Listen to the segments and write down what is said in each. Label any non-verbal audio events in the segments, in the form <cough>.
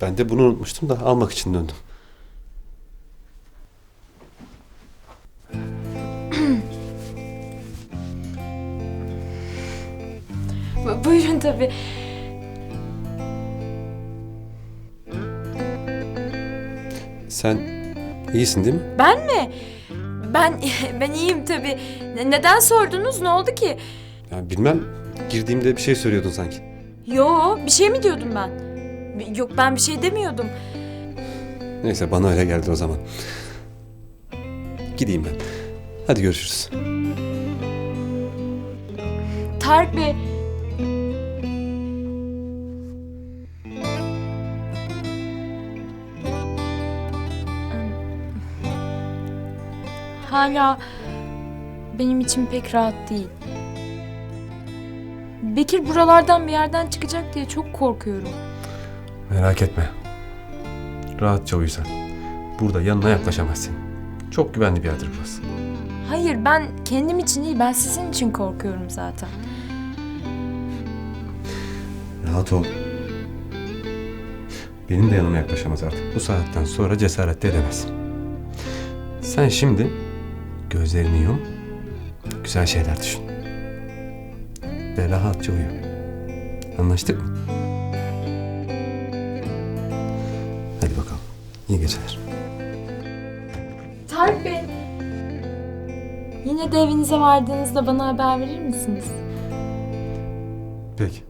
Ben de bunu unutmuştum da almak için döndüm. <clears throat> Bu- Buyurun tabii. Sen iyisin değil mi? Ben mi? Ben <laughs> ben iyiyim tabii. Ne- neden sordunuz? Ne oldu ki? Ya bilmem. Girdiğimde bir şey söylüyordun sanki. Yo, bir şey mi diyordum ben? Yok ben bir şey demiyordum. Neyse bana öyle geldi o zaman. Gideyim ben. Hadi görüşürüz. Tarık Bey. Hala benim için pek rahat değil. Bekir buralardan bir yerden çıkacak diye çok korkuyorum. Merak etme. Rahatça uyu sen. Burada yanına yaklaşamazsın. Çok güvenli bir yerdir burası. Hayır ben kendim için değil ben sizin için korkuyorum zaten. Rahat ol. Benim de yanıma yaklaşamaz artık. Bu saatten sonra cesaret de edemez. Sen şimdi gözlerini yum. Güzel şeyler düşün. Ve rahatça uyu. Anlaştık mı? İyi geceler. Tarık Bey. Yine de evinize vardığınızda bana haber verir misiniz? Peki.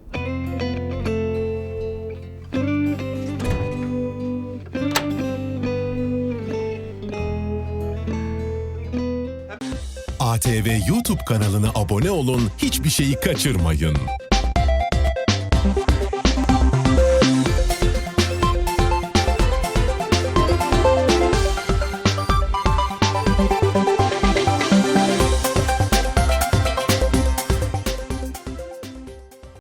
ATV YouTube kanalına abone olun, hiçbir şeyi kaçırmayın.